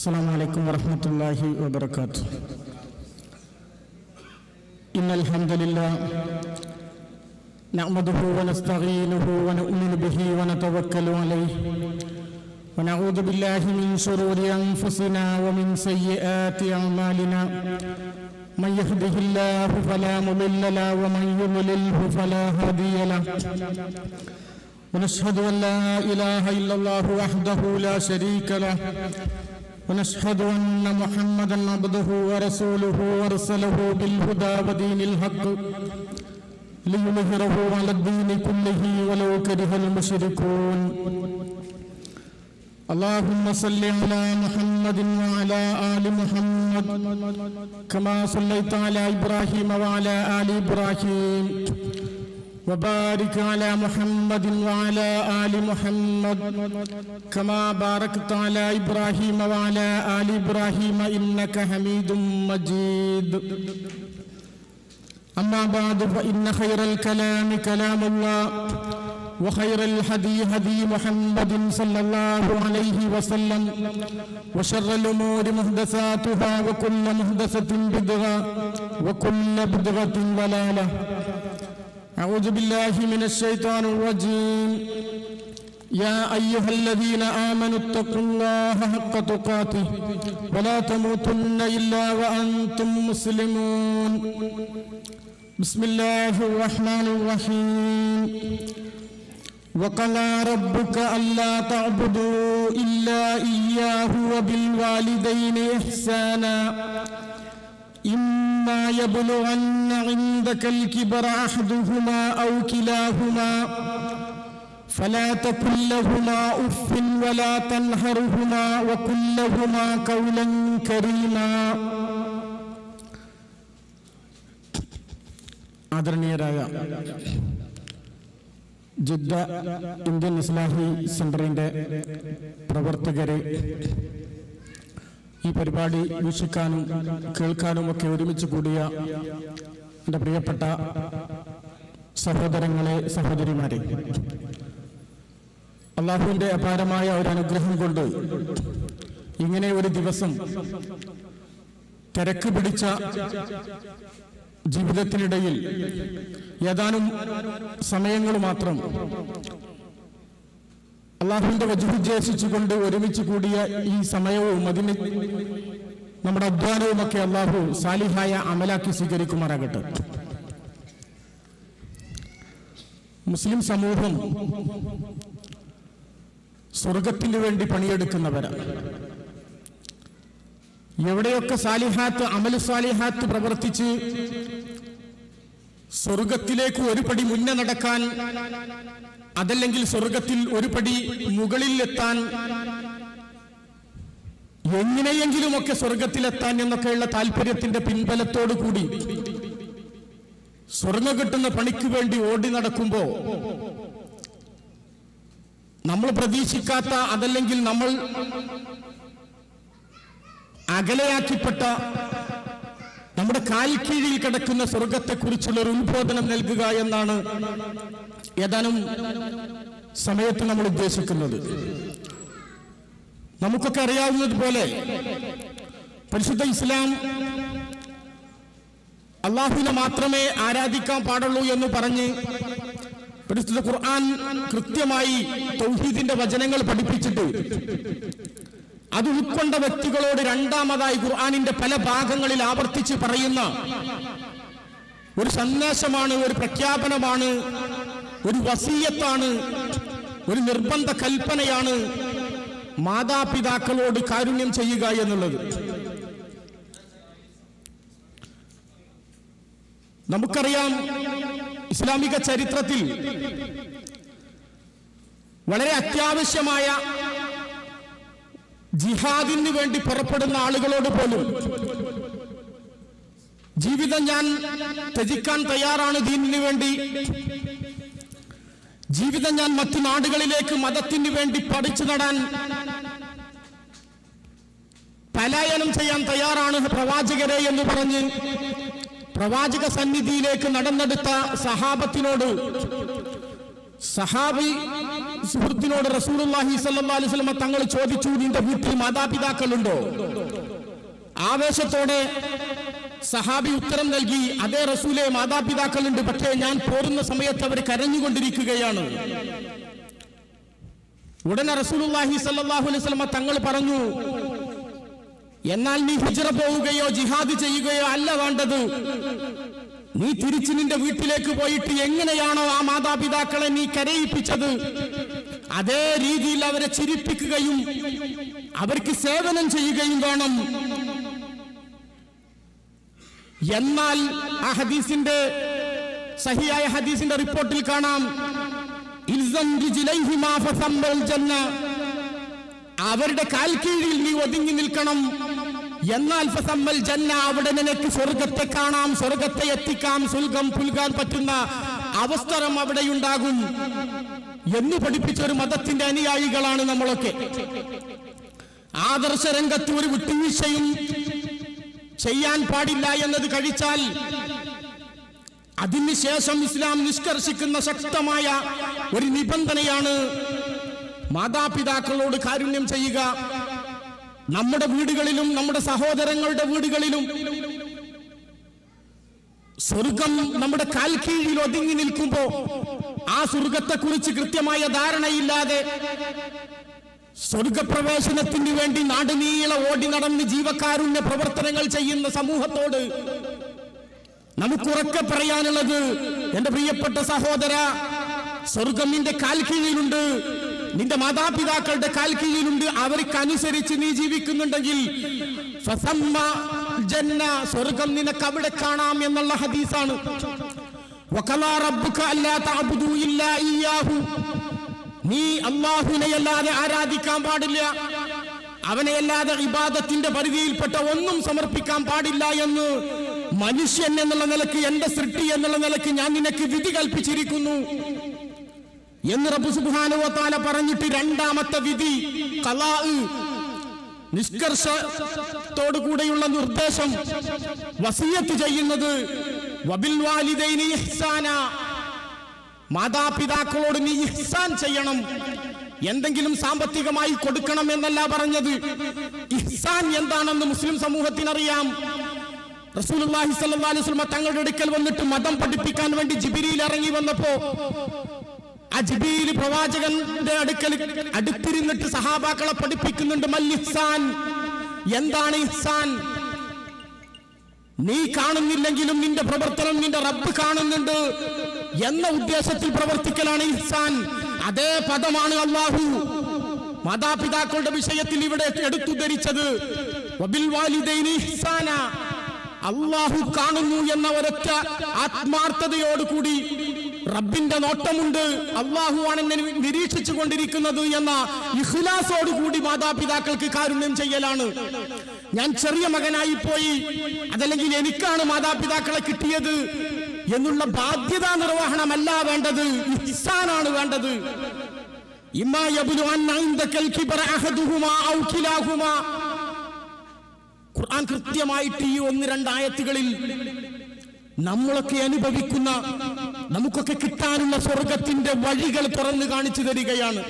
السلام عليكم ورحمة الله وبركاته. إن الحمد لله نعمده ونستعينه ونؤمن به ونتوكل عليه. ونعوذ بالله من شرور أنفسنا ومن سيئات أعمالنا. من يهده الله فلا مضل له ومن يضلله فلا هادي له. ونشهد أن لا إله إلا الله وحده لا شريك له. ونشهد أن محمدا عبده ورسوله وأرسله بالهدى ودين الحق ليظهره على الدين كله ولو كره المشركون. اللهم صل على محمد وعلى آل محمد كما صليت على إبراهيم وعلى آل إبراهيم. وبارك على محمد وعلى آل محمد كما باركت على إبراهيم وعلى آل إبراهيم إنك حميد مجيد. أما بعد فإن خير الكلام كلام الله وخير الهدي هدي محمد صلى الله عليه وسلم وشر الأمور محدثاتها وكل محدثة بدعة وكل بدعة ضلالة. أعوذ بالله من الشيطان الرجيم. يا أيها الذين آمنوا اتقوا الله حق تقاته ولا تموتن إلا وأنتم مسلمون. بسم الله الرحمن الرحيم. وقضى ربك ألا تعبدوا إلا إياه وبالوالدين إحسانا. إما يبلغن عندك الكبر أحدهما أو كلاهما فلا تقل لهما أف ولا تنهرهما وقل لهما قولا كريما ആദരണീയരായ Jeddah Indian ഇസ്ലാഹി സെന്ററിന്റെ പ്രവർത്തകരെ ഈ പരിപാടി വീക്ഷിക്കാനും കേൾക്കാനും ഒക്കെ ഒരുമിച്ച് കൂടിയ എന്റെ പ്രിയപ്പെട്ട സഹോദരങ്ങളെ സഹോദരിമാരെ അള്ളാഹുവിന്റെ അപാരമായ ഒരു അനുഗ്രഹം കൊണ്ട് ഇങ്ങനെ ഒരു ദിവസം തിരക്ക് പിടിച്ച ജീവിതത്തിനിടയിൽ ഏതാനും സമയങ്ങൾ മാത്രം അള്ളാഹുവിന്റെ വജുദ്ദേശിച്ചുകൊണ്ട് ഒരുമിച്ച് കൂടിയ ഈ സമയവും അതിന് നമ്മുടെ അധ്വാനവും ഒക്കെ അള്ളാഹു സാലിഹായ അമലാക്കി സ്വീകരിക്കുമാറാകട്ടെ. മുസ്ലിം സമൂഹം സ്വർഗത്തിന് വേണ്ടി പണിയെടുക്കുന്നവരാണ് എവിടെയൊക്കെ സാലിഹാത്ത് അമൽ സാലിഹാത്ത് പ്രവർത്തിച്ച് സ്വർഗത്തിലേക്ക് ഒരു പടി മുന്നേ നടക്കാൻ അതല്ലെങ്കിൽ സ്വർഗത്തിൽ ഒരു പടി മുകളിൽ എത്താൻ എങ്ങനെയെങ്കിലുമൊക്കെ സ്വർഗത്തിലെത്താൻ എന്നൊക്കെയുള്ള താല്പര്യത്തിന്റെ പിൻബലത്തോടു കൂടി സ്വർഗം കിട്ടുന്ന പണിക്ക് വേണ്ടി ഓടി നടക്കുമ്പോ നമ്മൾ പ്രതീക്ഷിക്കാത്ത അതല്ലെങ്കിൽ നമ്മൾ അകലെയാക്കിപ്പെട്ട നമ്മുടെ കാൽക്കീഴിൽ കിടക്കുന്ന സ്വർഗത്തെക്കുറിച്ചുള്ള ഒരു ഉത്ബോധനം നൽകുക എന്നാണ് ഏതാനും സമയത്ത് നമ്മൾ ഉദ്ദേശിക്കുന്നത്. നമുക്കൊക്കെ അറിയാവുന്നത് പോലെ പരിശുദ്ധ ഇസ്ലാം അള്ളാഹുവിനെ മാത്രമേ ആരാധിക്കാൻ പാടുള്ളൂ എന്ന് പറഞ്ഞ് പരിശുദ്ധ ഖുർആൻ കൃത്യമായി തൗഹീദിന്റെ വചനങ്ങൾ പഠിപ്പിച്ചിട്ട് അത് ഉൾക്കൊണ്ട വ്യക്തികളോട് രണ്ടാമതായി ഖുർആാനിന്റെ പല ഭാഗങ്ങളിൽ ആവർത്തിച്ച് പറയുന്ന ഒരു സന്ദേശമാണ് ഒരു പ്രഖ്യാപനമാണ് ഒരു വസീയത്താണ് ഒരു നിർബന്ധ കൽപ്പനയാണ് മാതാപിതാക്കളോട് കാരുണ്യം ചെയ്യുക എന്നുള്ളത്. നമുക്കറിയാം ഇസ്ലാമിക ചരിത്രത്തിൽ വളരെ അത്യാവശ്യമായ ജിഹാദിന് വേണ്ടി പുറപ്പെടുന്ന ആളുകളോട് പോലും ജീവിതം ഞാൻ ത്യജിക്കാൻ തയ്യാറാണ് ദീനിന് വേണ്ടി. ജീവിതം ഞാൻ മറ്റു നാടുകളിലേക്ക് മതത്തിന് വേണ്ടി പഠിച്ചു നടാൻ പലായനം ചെയ്യാൻ തയ്യാറാണ് പ്രവാചകരെ എന്ന് പറഞ്ഞ് പ്രവാചക സന്നിധിയിലേക്ക് നടന്നെടുത്ത സഹാബത്തിനോട് സഹാബി സുഹൃത്തിനോട് റസൂലുള്ളാഹി സ്വല്ലല്ലാഹു അലൈഹി വസല്ലം തങ്ങൾ ചോദിച്ചു നിന്റെ വീട്ടിൽ മാതാപിതാക്കളുണ്ടോ? ആവേശത്തോടെ സഹാബി ഉത്തരം നൽകി അതേ റസൂലെ മാതാപിതാക്കളുണ്ട്. പക്ഷേ ഞാൻ പോരുന്ന സമയത്ത് അവർ കരഞ്ഞുകൊണ്ടിരിക്കുകയാണ്. ഉടനെ റസൂലുള്ളാഹി സ്വല്ലല്ലാഹു അലൈഹി വസല്ലം തങ്ങൾ പറഞ്ഞു എന്നാൽ നീ ഹിജറ പോവുകയോ ജിഹാദ് ചെയ്യുകയോ അല്ല വേണ്ടത്. നീ തിരിച്ചു നിന്റെ വീട്ടിലേക്ക് പോയിട്ട് എങ്ങനെയാണോ ആ മാതാപിതാക്കളെ നീ കരയിപ്പിച്ചത്? അതേ രീതിയിൽ അവരെ ചിരിപ്പിക്കുകയും അവർക്ക് സേവനം ചെയ്യുകയും വേണം. എന്നാൽ ആ ഹദീസിന്റെ സഹിയായ ഹദീസിന്റെ റിപ്പോർട്ടിൽ കാണാം. അവരുടെ കാൽ കീഴിൽ നീ ഒതുങ്ങി നിൽക്കണം. എന്നാൽ ഫസമ്മൽ ജന്ന അവിടെ നിനക്ക് സ്വർഗത്തെ കാണാം സ്വർഗത്തെ എത്തിക്കാം സുൽഗം പുൽകാൻ പറ്റുന്ന അവസരം അവിടെയുണ്ടാകും എന്ന് പഠിപ്പിച്ച ഒരു മതത്തിന്റെ അനുയായികളാണ് നമ്മളൊക്കെ. ആദർശ രംഗത്ത് ഒരു വിട്ടുവീഴ്ചയും ചെയ്യാൻ പാടില്ല എന്നത് കഴിച്ചാൽ അതിനുശേഷം ഇസ്ലാം നിഷ്കർഷിക്കുന്ന ശക്തമായ ഒരു നിബന്ധനയാണ് മാതാപിതാക്കളോട് കാരുണ്യം ചെയ്യുക. നമ്മുടെ വീടുകളിലും നമ്മുടെ സഹോദരങ്ങളുടെ വീടുകളിലും സ്വർഗം നമ്മുടെ കാൽക്കീഴിൽ കീഴിൽ ഒതുങ്ങി നിൽക്കുമ്പോ ആ സ്വർഗത്തെക്കുറിച്ച് കൃത്യമായ ധാരണയില്ലാതെ സ്വർഗപ്രവേശനത്തിന് വേണ്ടി നാടുനീള ഓടി നടന്ന് ജീവക്കാരുണ്യ പ്രവർത്തനങ്ങൾ ചെയ്യുന്ന സമൂഹത്തോട് നമുക്കുറക്കെ പറയാനുള്ളത് എന്റെ പ്രിയപ്പെട്ട സഹോദര സ്വർഗം നിന്റെ കാൽ കീഴിലുണ്ട്. നിന്റെ മാതാപിതാക്കളുടെ കാൽ കീഴിലുണ്ട് അവർക്ക് അനുസരിച്ച് നീ ജീവിക്കുന്നുണ്ടെങ്കിൽ ജന്ന സ്വർഗം നിനക്ക് അവിടെ കാണാം എന്നുള്ള ഹദീസാണ്. നീ അള്ളാഹുവിനെ അല്ലാതെ ആരാധിക്കാൻ പാടില്ല. അവനെ അല്ലാതെ ഇബാദത്തിന്റെ പരിധിയിൽപ്പെട്ട ഒന്നും സമർപ്പിക്കാൻ പാടില്ല എന്ന് മനുഷ്യൻ എന്നുള്ള നിലയ്ക്ക് എന്റെ സൃഷ്ടി എന്നുള്ള നിലയ്ക്ക് ഞാൻ നിനക്ക് വിധി കൽപ്പിച്ചിരിക്കുന്നു. എന്ന് റബ്ബു തആല പറഞ്ഞിട്ട് രണ്ടാമത്തെ വിധി ഖലാ നിഷ്കർഷത്തോടു കൂടെയുള്ള നിർദ്ദേശം വസിയത്ത് ചെയ്യുന്നത് വബിൽ വാലിദൈനി ഇഹ്സാന മാതാപിതാക്കളോട് നീ ഇഹ്സാൻ ചെയ്യണം എന്തെങ്കിലും സാമ്പത്തികമായി കൊടുക്കണം എന്നല്ല പറഞ്ഞത്. ഇഹ്സാൻ എന്താണെന്ന് മുസ്ലിം സമൂഹത്തിനറിയാം. റസൂലുള്ളാഹി സ്വല്ലല്ലാഹു അലൈഹി വസല്ലം തങ്ങളുടെ അടുക്കൽ വന്നിട്ട് മതം പഠിപ്പിക്കാൻ വേണ്ടി ജിബിരിയിൽ ഇറങ്ങി വന്നപ്പോ ആ ജിബിയിൽ പ്രവാചകന്റെ അടുക്കൽ അടുത്തിരുന്നിട്ട് സഹാബാക്കളെ പഠിപ്പിക്കുന്നുണ്ട് മല്ലിസാൻ എന്താണ് ഇഹ്സാൻ നീ കാണുന്നില്ലെങ്കിലും നിന്റെ പ്രവർത്തനം നിന്റെ റബ്ബ് കാണുന്നുണ്ട് എന്ന ഉദ്ദേശത്തിൽ പ്രവർത്തിക്കലാണ് ഇഹ്സാൻ അതേ പദമാണ് അള്ളാഹു മാതാപിതാക്കളുടെ വിഷയത്തിൽ ഇവിടെ എടുത്തുദ്ധരിച്ചത്. അള്ളാഹു കാണുന്നു എന്ന ഒരൊറ്റ ആത്മാർത്ഥതയോടുകൂടി റബ്ബിന്റെ നോട്ടമുണ്ട്. അള്ളാഹു എന്നെ നിരീക്ഷിച്ചു കൊണ്ടിരിക്കുന്നത് എന്ന ഇഖ്ലാസോടുകൂടി മാതാപിതാക്കൾക്ക് കാരുണ്യം ചെയ്യലാണ്. ഞാൻ ചെറിയ മകനായി പോയി അതല്ലെങ്കിൽ എനിക്കാണ് മാതാപിതാക്കളെ കിട്ടിയത് എന്നുള്ള ബാധ്യതാ നിർവഹണമല്ല വേണ്ടത്. ഇഹ്സാനാണ് വേണ്ടത്. ഖുർആൻ കൃത്യമായിട്ട് ഈ ഒന്ന് രണ്ടായത്തുകളിൽ നമ്മളൊക്കെ അനുഭവിക്കുന്ന നമുക്കൊക്കെ കിട്ടാനുള്ള സ്വർഗത്തിന്റെ വഴികൾ തുറന്നു കാണിച്ചു തരികയാണ്.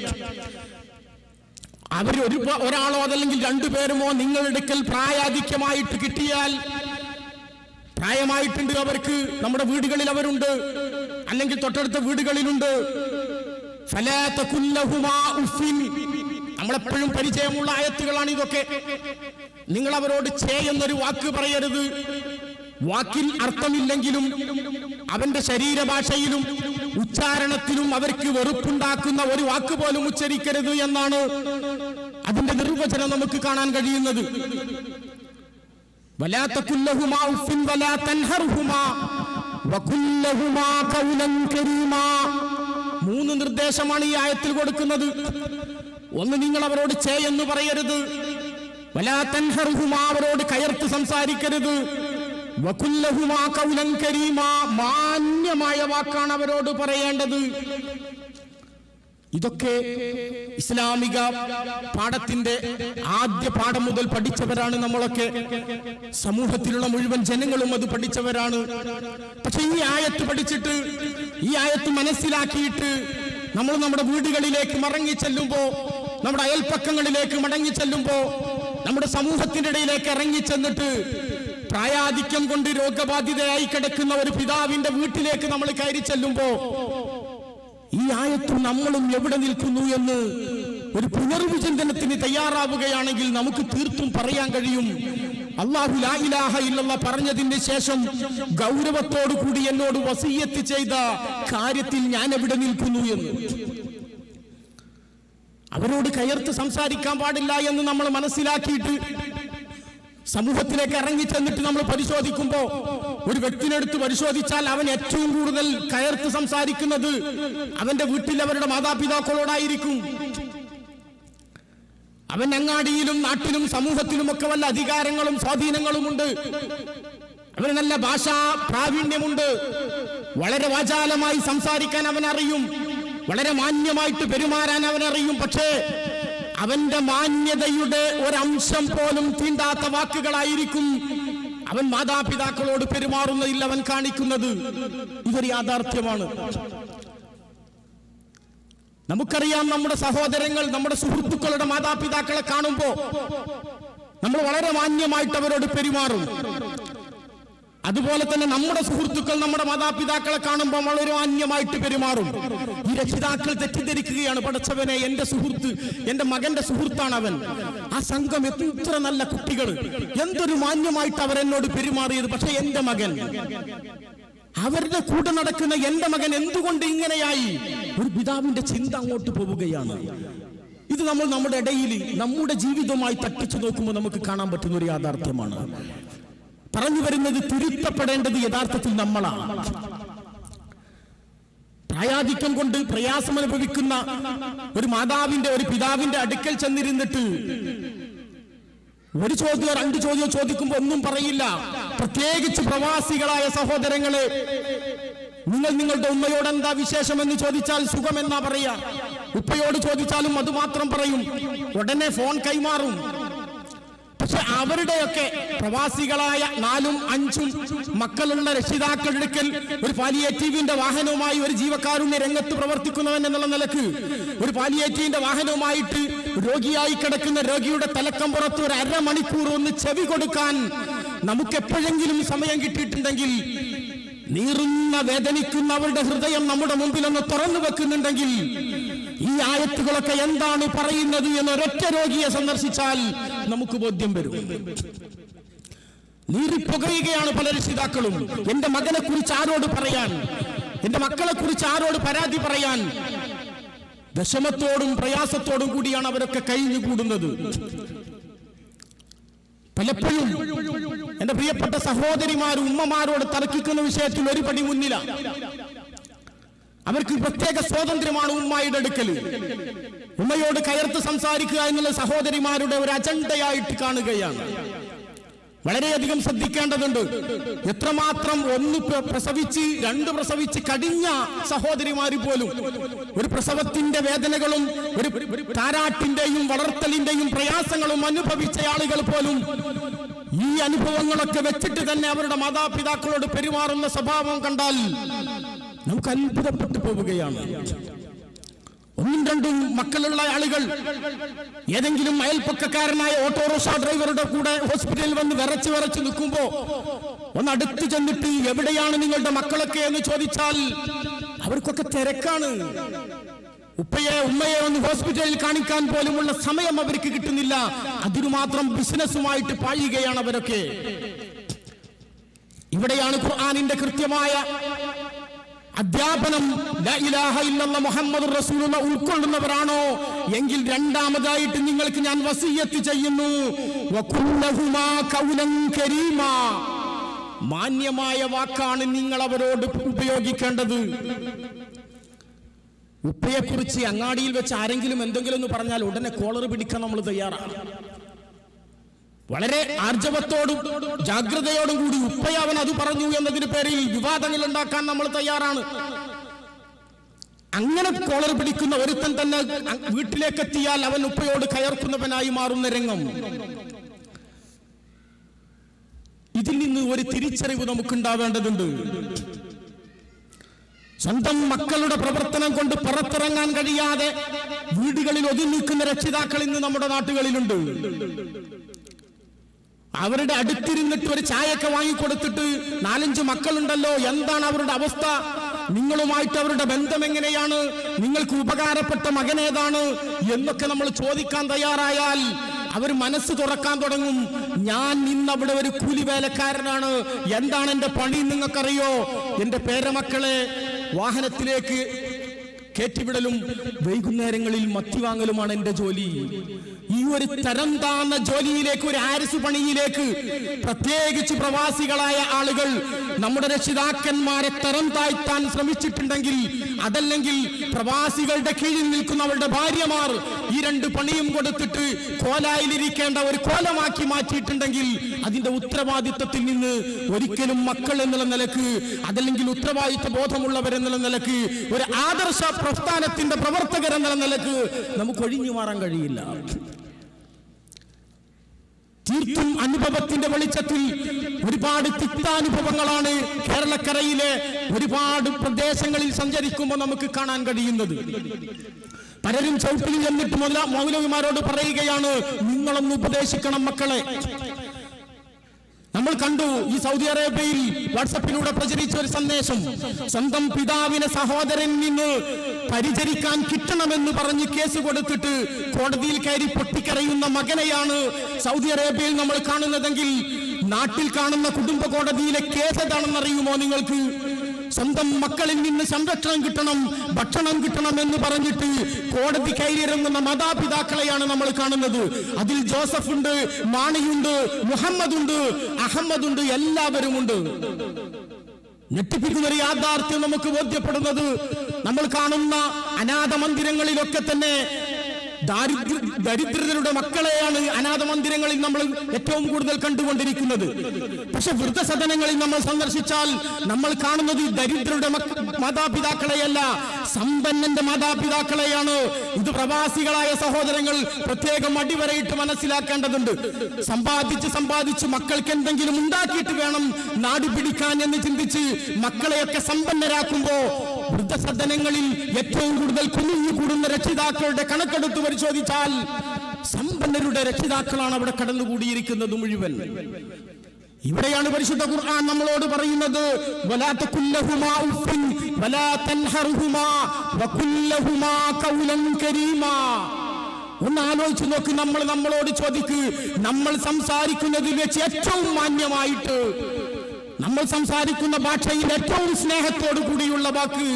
അവർ ഒരു ഒരാളോ അതല്ലെങ്കിൽ രണ്ടുപേരുമോ നിങ്ങളുടെ അടുക്കൽ പ്രായാധിക്യമായിട്ട് കിട്ടിയാൽ പ്രായമായിട്ടുണ്ട് അവർക്ക് നമ്മുടെ വീടുകളിൽ അവരുണ്ട് അല്ലെങ്കിൽ തൊട്ടടുത്ത വീടുകളിലുണ്ട്. നമ്മളെപ്പോഴും പരിചയമുള്ള ആയത്തുകളാണ് ഇതൊക്കെ. നിങ്ങൾ അവരോട് ചേ എന്നൊരു വാക്ക് പറയരുത്. വാക്കിൽ അർത്ഥമില്ലെങ്കിലും അവന്റെ ശരീരഭാഷയിലും ഉച്ചാരണത്തിലും അവർക്ക് വെറുപ്പുണ്ടാക്കുന്ന ഒരു വാക്ക് പോലും ഉച്ചരിക്കരുത് എന്നാണ് അതിന്റെ നിർവചനം നമുക്ക് കാണാൻ കഴിയുന്നത്. മൂന്ന് നിർദ്ദേശമാണ് ഈ ആയത്തിൽ കൊടുക്കുന്നത്. ഒന്ന് നിങ്ങൾ അവരോട് ചേ എന്ന് പറയരുത്. വലാ തൻഹർഹുമാ അവരോട് കയർത്ത് സംസാരിക്കരുത്. മാന്യമായ വാക്കാണ് അവരോട് പറയേണ്ടത്. ഇതൊക്കെ ഇസ്ലാമിക പാഠത്തിന്റെ ആദ്യ പാഠം മുതൽ പഠിച്ചവരാണ് നമ്മളൊക്കെ. സമൂഹത്തിലുള്ള മുഴുവൻ ജനങ്ങളും അത് പഠിച്ചവരാണ്. പക്ഷെ ഈ ആയത്ത് പഠിച്ചിട്ട് ഈ ആയത്ത് മനസ്സിലാക്കിയിട്ട് നമ്മൾ നമ്മുടെ വീടുകളിലേക്ക് മടങ്ങി ചെല്ലുമ്പോ നമ്മുടെ അയൽപ്പക്കങ്ങളിലേക്ക് മടങ്ങി ചെല്ലുമ്പോ നമ്മുടെ സമൂഹത്തിന്റെ ഇടയിലേക്ക് ഇറങ്ങി ചെന്നിട്ട് പ്രായാധിക്യം കൊണ്ട് രോഗബാധിതയായി കിടക്കുന്ന ഒരു പിതാവിന്റെ വീട്ടിലേക്ക് നമ്മൾ കയറി ചെല്ലുമ്പോ ഈ ആയത്തും നമ്മളും എവിടെ നിൽക്കുന്നു എന്ന് ഒരു പുനർവിചിന്തനത്തിന് തയ്യാറാവുകയാണെങ്കിൽ നമുക്ക് തീർത്തും പറയാൻ കഴിയും. അള്ളാഹു ലാഹിലാഹ ഇല്ലല്ലാ പറഞ്ഞതിന് ശേഷം ഗൗരവത്തോടു കൂടി എന്നോട് വസീയത്ത് ചെയ്ത കാര്യത്തിൽ ഞാൻ എവിടെ നിൽക്കുന്നു എന്ന്. അവരോട് കയർത്ത് സംസാരിക്കാൻ പാടില്ല എന്ന് നമ്മൾ മനസ്സിലാക്കിയിട്ട് സമൂഹത്തിലേക്ക് ഇറങ്ങി ചെന്നിട്ട് നമ്മൾ പരിശോധിക്കുമ്പോൾ ഒരു വ്യക്തിനെടുത്ത് പരിശോധിച്ചാൽ അവൻ ഏറ്റവും കൂടുതൽ കയർത്ത് സംസാരിക്കുന്നത് അവന്റെ വീട്ടിൽ അവരുടെ മാതാപിതാക്കളോടായിരിക്കും. അവൻ അങ്ങാടിയിലും നാട്ടിലും സമൂഹത്തിലുമൊക്കെ വല്ല അധികാരങ്ങളും സ്വാധീനങ്ങളുമുണ്ട്. അവന് നല്ല ഭാഷാ പ്രാവീണ്യമുണ്ട്. വളരെ വാചാലമായി സംസാരിക്കാൻ അവൻ അറിയും വളരെ മാന്യമായിട്ട് പെരുമാറാൻ അവൻ അറിയും പക്ഷേ അവന്റെ മാന്യതയുടെ ഒരംശം പോലും തീണ്ടാത്ത വാക്കുകളായിരിക്കും അവൻ മാതാപിതാക്കളോട് പെരുമാറുന്നതിൽ അവൻ കാണിക്കുന്നത്. ഇതൊരു യാഥാർത്ഥ്യമാണ്. നമുക്കറിയാം നമ്മുടെ സഹോദരങ്ങൾ നമ്മുടെ സുഹൃത്തുക്കളുടെ മാതാപിതാക്കളെ കാണുമ്പോൾ നമ്മൾ വളരെ മാന്യമായിട്ട് അവരോട് പെരുമാറും. അതുപോലെ തന്നെ നമ്മുടെ സുഹൃത്തുക്കൾ നമ്മുടെ മാതാപിതാക്കളെ കാണുമ്പോൾ വളരെ മാന്യമായിട്ട് പെരുമാറും. ഈ രക്ഷിതാക്കൾ തെറ്റിദ്ധരിക്കുകയാണ്. പഠിച്ചവനെ എന്റെ സുഹൃത്ത് എന്റെ മകന്റെ സുഹൃത്താണ് അവൻ. ആ സംഘം എത്ര നല്ല കുട്ടികൾ. എന്തൊരു മാന്യമായിട്ട് അവരെന്നോട് പെരുമാറിയത്. പക്ഷെ എന്റെ മകൻ. അവരുടെ കൂടെ നടക്കുന്ന എന്റെ മകൻ എന്തുകൊണ്ട് ഇങ്ങനെയായി? ഒരു പിതാവിന്റെ ചിന്ത അങ്ങോട്ട് പോവുകയാണ്. ഇത് നമ്മൾ നമ്മുടെ ഇടയിൽ നമ്മുടെ ജീവിതവുമായി തട്ടിച്ചു നോക്കുമ്പോൾ നമുക്ക് കാണാൻ പറ്റുന്ന ഒരു യാഥാർത്ഥ്യമാണ്. പറഞ്ഞു വരുന്നത് തിരുത്തപ്പെടേണ്ടത് യഥാർത്ഥത്തിൽ നമ്മളാണ്. പ്രായാധിക്യം കൊണ്ട് പ്രയാസം അനുഭവിക്കുന്ന ഒരു മാതാവിന്റെ ഒരു പിതാവിന്റെ അടുക്കൽ ചെന്നിരുന്നിട്ട് ഒരു ചോദ്യമോ രണ്ട് ചോദ്യമോ ചോദിക്കുമ്പോൾ ഒന്നും പറയില്ല. പ്രത്യേകിച്ച് പ്രവാസികളായ സഹോദരങ്ങളെ നിങ്ങൾ നിങ്ങളുടെ ഉമ്മയോട് എന്താ വിശേഷം എന്ന് ചോദിച്ചാൽ സുഖമെന്നാ പറയാ. ഉപ്പയോട് ചോദിച്ചാലും അത് മാത്രം പറയും. ഉടനെ ഫോൺ കൈമാറും. പക്ഷെ അവരുടെയൊക്കെ പ്രവാസികളായ നാലും അഞ്ചും മക്കളുള്ള രക്ഷിതാക്കളെടുക്കൽ ഒരു പാലിയേറ്റീവിന്റെ വാഹനവുമായി ഒരു ജീവക്കാരുണ്യ രംഗത്ത് പ്രവർത്തിക്കുന്നവൻ എന്നുള്ള നിലയ്ക്ക് ഒരു പാലിയേറ്റീവിന്റെ വാഹനവുമായിട്ട് രോഗിയായി കിടക്കുന്ന രോഗിയുടെ തലക്കം പുറത്ത് ഒരു അരമണിക്കൂർ ഒന്ന് ചെവി കൊടുക്കാൻ നമുക്ക് എപ്പോഴെങ്കിലും സമയം കിട്ടിയിട്ടുണ്ടെങ്കിൽ നീറുന്ന വേദനിക്കുന്നവരുടെ ഹൃദയം നമ്മുടെ മുമ്പിൽ ഒന്ന് തുറന്നു വെക്കുന്നുണ്ടെങ്കിൽ ഈ ആയത്തുകളൊക്കെ എന്താണ് പറയുന്നത് എന്ന് ഒരൊറ്റ രോഗിയെ സന്ദർശിച്ചാൽ നമുക്ക് ബോധ്യം വരും. നീറിപ്പുകയുകയാണ് പല രക്ഷിതാക്കളും. എന്റെ മകനെ കുറിച്ച് ആരോട് പറയാൻ? എന്റെ മക്കളെ കുറിച്ച് ആരോട് പരാതി പറയാൻ? വിഷമത്തോടും പ്രയാസത്തോടും കൂടിയാണ് അവരൊക്കെ കഴിഞ്ഞുകൂടുന്നത് പലപ്പോഴും എന്റെ പ്രിയപ്പെട്ട സഹോദരിമാരും ഉമ്മമാരോട് തർക്കിക്കുന്ന വിഷയത്തിൽ ഒരു പടി മുന്നില. അവർക്ക് പ്രത്യേക സ്വാതന്ത്ര്യമാണ് ഉമ്മയുടെ അടുക്കൽ ഉമ്മയോട് കയർത്ത് സംസാരിക്കുക എന്നുള്ള സഹോദരിമാരുടെ ഒരു അജണ്ടയായിട്ട് കാണുകയാണ്. വളരെയധികം ശ്രദ്ധിക്കേണ്ടതുണ്ട്. എത്രമാത്രം ഒന്ന് പ്ര- പ്രസവിച്ച് രണ്ട് പ്രസവിച്ച് കടിഞ്ഞ സഹോദരിമാര് പോലും ഒരു പ്രസവത്തിന്റെ വേദനകളും ഒരു താരാട്ടിന്റെയും വളർത്തലിന്റെയും പ്രയാസങ്ങളും അനുഭവിച്ച ആളുകൾ പോലും ഈ അനുഭവങ്ങളൊക്കെ വെച്ചിട്ട് തന്നെ അവരുടെ മാതാപിതാക്കളോട് പെരുമാറുന്ന സ്വഭാവം കണ്ടാൽ നമുക്ക് അത്ഭുതപ്പെട്ടു പോവുകയാണ്. ഒന്നും രണ്ടും മക്കളുള്ള ആളുകൾ ഏതെങ്കിലും അയൽപ്പക്കക്കാരനായ ഓട്ടോറിക്ഷ ഡ്രൈവറുടെ കൂടെ ഹോസ്പിറ്റലിൽ വന്ന് വിറച്ച് വിറച്ച് നിൽക്കുമ്പോ ഒന്ന് അടുത്ത് ചെന്നിട്ട് എവിടെയാണ് നിങ്ങളുടെ മക്കളൊക്കെ എന്ന് ചോദിച്ചാൽ അവർക്കൊക്കെ തിരക്കാണ്. ഉപ്പയെ ഉമ്മയെ ഒന്ന് ഹോസ്പിറ്റലിൽ കാണിക്കാൻ പോലുമുള്ള സമയം അവർക്ക് കിട്ടുന്നില്ല. അതിനു മാത്രം ബിസിനസ്സുമായിട്ട് പായുകയാണ് അവരൊക്കെ. ഇവിടെയാണ് ഖുർആാനിന്റെ കൃത്യമായ അധ്യാപനം മുഹമ്മദ് റസൂലുള്ള ഉൾക്കൊള്ളുന്നവരാണോ? എങ്കിൽ രണ്ടാമതായിട്ട് നിങ്ങൾക്ക് ഞാൻ വസീയത്ത് ചെയ്യുന്നു. മാന്യമായ വാക്കാണ് നിങ്ങൾ അവരോട് ഉപയോഗിക്കേണ്ടത്. ഉപ്പയെക്കുറിച്ച് അങ്ങാടിയിൽ വെച്ച് ആരെങ്കിലും എന്തെങ്കിലും എന്ന് പറഞ്ഞാൽ ഉടനെ കോളർ പിടിക്കാൻ നമ്മൾ തയ്യാറാണ്. വളരെ ആർജവത്തോടും ജാഗ്രതയോടും കൂടി ഉപ്പയവൻ അത് പറഞ്ഞു എന്നതിന് പേരിൽ വിവാദങ്ങൾ ഉണ്ടാക്കാൻ നമ്മൾ തയ്യാറാണ്. അങ്ങനെ കോളർ പിടിക്കുന്ന ഒരുത്തൻ തന്നെ വീട്ടിലേക്ക് എത്തിയാൽ അവൻ ഉപ്പയോട് കയർക്കുന്നവനായി മാറുന്ന രംഗം. ഇതിൽ നിന്ന് ഒരു തിരിച്ചറിവ് നമുക്കുണ്ടാവേണ്ടതുണ്ട്. സ്വന്തം മക്കളുടെ പ്രവർത്തനം കൊണ്ട് പുറത്തിറങ്ങാൻ കഴിയാതെ വീടുകളിൽ ഒതുങ്ങി നിൽക്കുന്ന രക്ഷിതാക്കൾ ഇന്ന് നമ്മുടെ നാട്ടുകളിലുണ്ട്. അവരുടെ അടുത്തിരുന്നിട്ട് ഒരു ചായയൊക്കെ വാങ്ങിക്കൊടുത്തിട്ട് നാലഞ്ച് മക്കളുണ്ടല്ലോ എന്താണ് അവരുടെ അവസ്ഥ? നിങ്ങളുമായിട്ട് അവരുടെ ബന്ധം എങ്ങനെയാണ്? നിങ്ങൾക്ക് ഉപകാരപ്പെട്ട മകനേതാണ്? എന്നൊക്കെ നമ്മൾ ചോദിക്കാൻ തയ്യാറായാൽ അവർ മനസ്സ് തുറക്കാൻ തുടങ്ങും. ഞാൻ ഇന്ന് അവിടെ ഒരു കൂലിവേലക്കാരനാണ്. എന്താണ് എന്റെ പണി നിങ്ങൾക്കറിയോ? എന്റെ പേരമക്കളെ വാഹനത്തിലേക്ക് കയറ്റിവിടലും വൈകുന്നേരങ്ങളിൽ മത്തി വാങ്ങലുമാണ് എന്റെ ജോലി. ഈ ഒരു തരം താന്ന ജോലിയിലേക്ക് ഒരു ആരിസ് പണിയിലേക്ക് പ്രത്യേകിച്ച് പ്രവാസികളായ ആളുകൾ നമ്മുടെ രക്ഷിതാക്കന്മാരെ തരം താഴ്ത്താൻ ശ്രമിച്ചിട്ടുണ്ടെങ്കിൽ അതല്ലെങ്കിൽ പ്രവാസികളുടെ കീഴിൽ നിൽക്കുന്നവരുടെ ഭാര്യമാർ ഈ രണ്ട് പണിയും കൊടുത്തിട്ട് കോലായിലിരിക്കേണ്ട ഒരു കോലമാക്കി മാറ്റിയിട്ടുണ്ടെങ്കിൽ അതിന്റെ ഉത്തരവാദിത്വത്തിൽ നിന്ന് ഒരിക്കലും മക്കൾ എന്നുള്ള നിലയ്ക്ക് അതല്ലെങ്കിൽ ഉത്തരവാദിത്വ ബോധമുള്ളവർ എന്നുള്ള നിലയ്ക്ക് ഒരു ആദർശ പ്രസ്ഥാനത്തിന്റെ പ്രവർത്തകർ എന്നുള്ള നിലയ്ക്ക് നമുക്ക് ഒഴിഞ്ഞു മാറാൻ കഴിയില്ല. തീർത്തും അനുഭവത്തിന്റെ വെളിച്ചത്തിൽ ഒരുപാട് തിക്താനുഭവങ്ങളാണ് കേരളക്കരയിലെ ഒരുപാട് പ്രദേശങ്ങളിൽ സഞ്ചരിക്കുമ്പോൾ നമുക്ക് കാണാൻ കഴിയുന്നത്. പലരും ചവിട്ടിൽ ചെന്നിട്ട് മൗലവിമാരോട് പറയുകയാണ് നിങ്ങളൊന്ന് ഉപദേശിക്കണം മക്കളെ. നമ്മൾ കണ്ടു ഈ സൗദി അറേബ്യയിൽ വാട്സപ്പിലൂടെ പ്രചരിച്ച ഒരു സന്ദേശം. സ്വന്തം പിതാവിനെ സഹോദരൻ നിന്ന് പരിചരിക്കാൻ കിട്ടണമെന്ന് പറഞ്ഞ് കേസ് കൊടുത്തിട്ട് കോടതിയിൽ കയറി പൊട്ടിക്കരയുന്ന മകനെയാണ് സൗദി അറേബ്യയിൽ നമ്മൾ കാണുന്നതെങ്കിൽ നാട്ടിൽ കാണുന്ന കുടുംബ കോടതിയിലെ കേസ് എന്താണെന്നറിയുമോ നിങ്ങൾക്ക്? സ്വന്തം മക്കളിൽ നിന്ന് സംരക്ഷണം കിട്ടണം ഭക്ഷണം കിട്ടണം എന്ന് പറഞ്ഞിട്ട് കോടതി കയറിയിറങ്ങുന്ന മാതാപിതാക്കളെയാണ് നമ്മൾ കാണുന്നത്. അതിൽ ജോസഫ് ഉണ്ട് മാണിയുണ്ട് മുഹമ്മദ് ഉണ്ട് അഹമ്മദ് ഉണ്ട് എല്ലാവരും ഉണ്ട് ഞെട്ടിപ്പിക്കുന്ന ഒരു യാഥാർത്ഥ്യം നമുക്ക് ബോധ്യപ്പെടുന്നത് നമ്മൾ കാണുന്ന അനാഥ മന്ദിരങ്ങളിലൊക്കെ തന്നെ ദാരിദ്ര്യ ദരിദ്രരുടെ മക്കളെയാണ് അനാഥ മന്ദിരങ്ങളിൽ നമ്മൾ ഏറ്റവും കൂടുതൽ കണ്ടുകൊണ്ടിരിക്കുന്നത്. പക്ഷെ വൃദ്ധസദനങ്ങളിൽ നമ്മൾ സന്ദർശിച്ചാൽ നമ്മൾ കാണുന്നത് ദരിദ്രരുടെ മാതാപിതാക്കളെയല്ല സമ്പന്നന്റെ മാതാപിതാക്കളെയാണ്. ഇത് പ്രവാസികളായ സഹോദരങ്ങൾ പ്രത്യേകം അടിവരയിട്ട് മനസ്സിലാക്കേണ്ടതുണ്ട്. സമ്പാദിച്ച് സമ്പാദിച്ച് മക്കൾക്ക് എന്തെങ്കിലും ഉണ്ടാക്കിയിട്ട് വേണം നാട് പിടിക്കാൻ എന്ന് ചിന്തിച്ച് മക്കളെയൊക്കെ സമ്പന്നരാക്കുമ്പോ വൃദ്ധസദനങ്ങളിൽ ഏറ്റവും കൂടുതൽ കുഞ്ഞു കൂടുന്ന രക്ഷിതാക്കളുടെ കണക്കെടുത്ത് പരിശോധിച്ചാൽ സമ്പന്നരുടെ രക്ഷിതാക്കളാണ് അവിടെ കടന്നുകൂടിയിരിക്കുന്നത് മുഴുവൻ. ഇവിടെയാണ് പരിശുദ്ധ ഖുർആൻ നമ്മളോട് പറയുന്നത് ഒന്ന് ആലോചിച്ച് നോക്ക് നമ്മൾ നമ്മളോട് ചോദിക്ക് നമ്മൾ സംസാരിക്കുന്നതിൽ വെച്ച് ഏറ്റവും മാന്യമായിട്ട് നമ്മൾ സംസാരിക്കുന്ന ഭാഷയിൽ ഏറ്റവും സ്നേഹത്തോടു കൂടിയുള്ള വാക്ക്.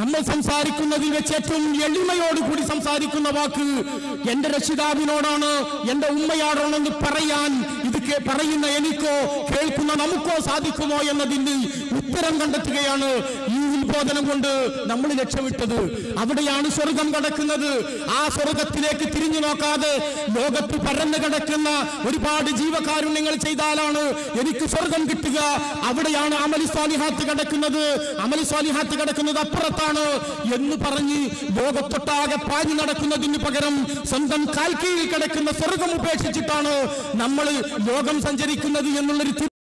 നമ്മൾ സംസാരിക്കുന്നതിൽ വെച്ച് ഏറ്റവും എളിമയോടുകൂടി സംസാരിക്കുന്ന വാക്ക്. എന്റെ രക്ഷിതാവിനോടാണ് എന്റെ ഉമ്മയോടാണെന്ന് പറയാൻ ഇത് പറയുന്ന എനിക്കോ കേൾക്കുന്ന നമുക്കോ സാധിക്കുമോ എന്നതിന് ഉത്തരം കണ്ടെത്തുകയാണ് ഈ കൊണ്ട് നമ്മൾ രക്ഷവിട്ടത് അവിടെയാണ് സ്വർഗം കടക്കുന്നത്. ആ സ്വർഗത്തിലേക്ക് തിരിഞ്ഞു നോക്കാതെ ലോകത്ത് പരന്നു കിടക്കുന്ന ഒരുപാട് ജീവകാരുണ്യങ്ങൾ ചെയ്താലാണ് എനിക്ക് സ്വർഗം കിട്ടുക. അവിടെയാണ് അമലി സ്വാലിഹാത്ത് കിടക്കുന്നത്. അമലി സ്വാലിഹാത്ത് കിടക്കുന്നത് അപ്പുറത്താണ് എന്ന് പറഞ്ഞ് ലോകത്തൊട്ടാകെ പാഞ്ഞു നടക്കുന്നതിന് പകരം സ്വന്തം കാൽക്കീഴിൽ കിടക്കുന്ന സ്വർഗം ഉപേക്ഷിച്ചിട്ടാണ് നമ്മൾ ലോകം സഞ്ചരിക്കുന്നത് എന്നുള്ളൊരു